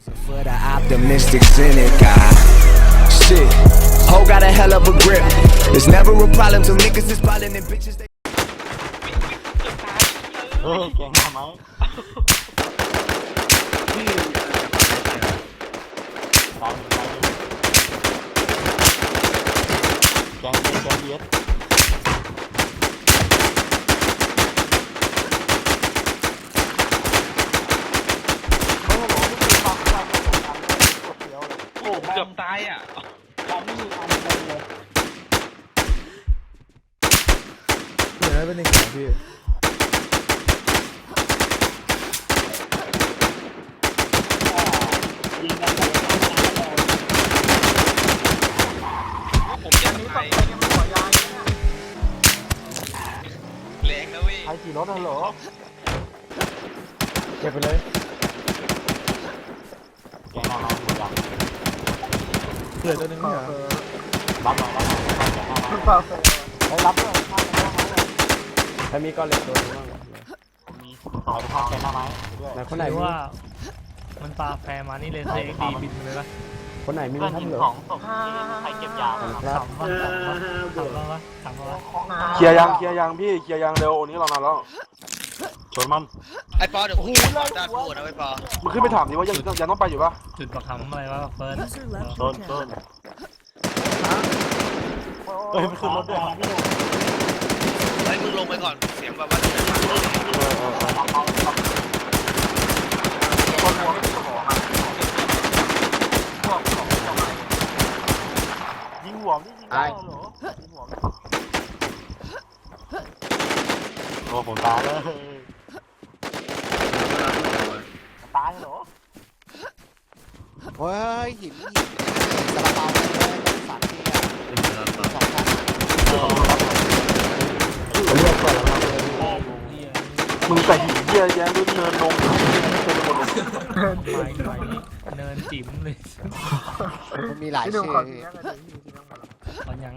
For the optimistic cynic guy. Shit, ho got a hell of a grip. It's never a problem till niggas is piling and bitches they. can't หน้าไหมตามไปแกงแกงเย็ดโอ้เกือบตายอะเดี๋ยวนะเป็นหนึ่งของพี่ผมยังไงแรงนะเว้ยใครขี่รถฮัลโหลเก็บไปเลยแกงหน้าไหมหมดยั งเผื่อตัวนึงไม่เหรอรับหน่อยรับหน่อยแกงหน้าไหมเฮ้ยรับด้วยแกงหน้าไหมถ้ามีก้อนเหล็กตัวนึงบ้างมีขอไปข้าวแกงหน้าไหมไหนคนไหนหรือว่า มันปลาแฟร์มานี่เลยเซ็กดีบินเลยปะคนไหนมีเพื่อนทับหินเหลือของศพใครเก็บยาครับสามวันสามวันสามวันวะสามวันวะเคลียร์ยังเคลียร์ยังพี่เคลียร์ยังเร็ววันนี้เรานาแล้ว ชนมันไอ้ปอเดี๋ยวผมด้านพูดนะไอ้ปอมันขึ้นไปถามดิว่ายังยังต้องไปอยู่ปะจุดประคำอะไรวะเฟิร์นชนชนเฮ้ยมันขึ้นรถด้วยไอ้มึงลงไปก่อนเสียงแบบว่ายิงหัวนี่ยิงได้เหรอยิงหัวโอ้ผมตายเลยตายเหรอ เฮ้ยหินหินสาลาเปาเลยสามทีอะสองชั้นเลือกก่อนแล้วครับมึงใส่หินเยี่ยแย้งด้วยเนินนมเต็มหมดเลยไปไปเนินจิ๋มเลยมันมีหลายชื่อ ตอนยัง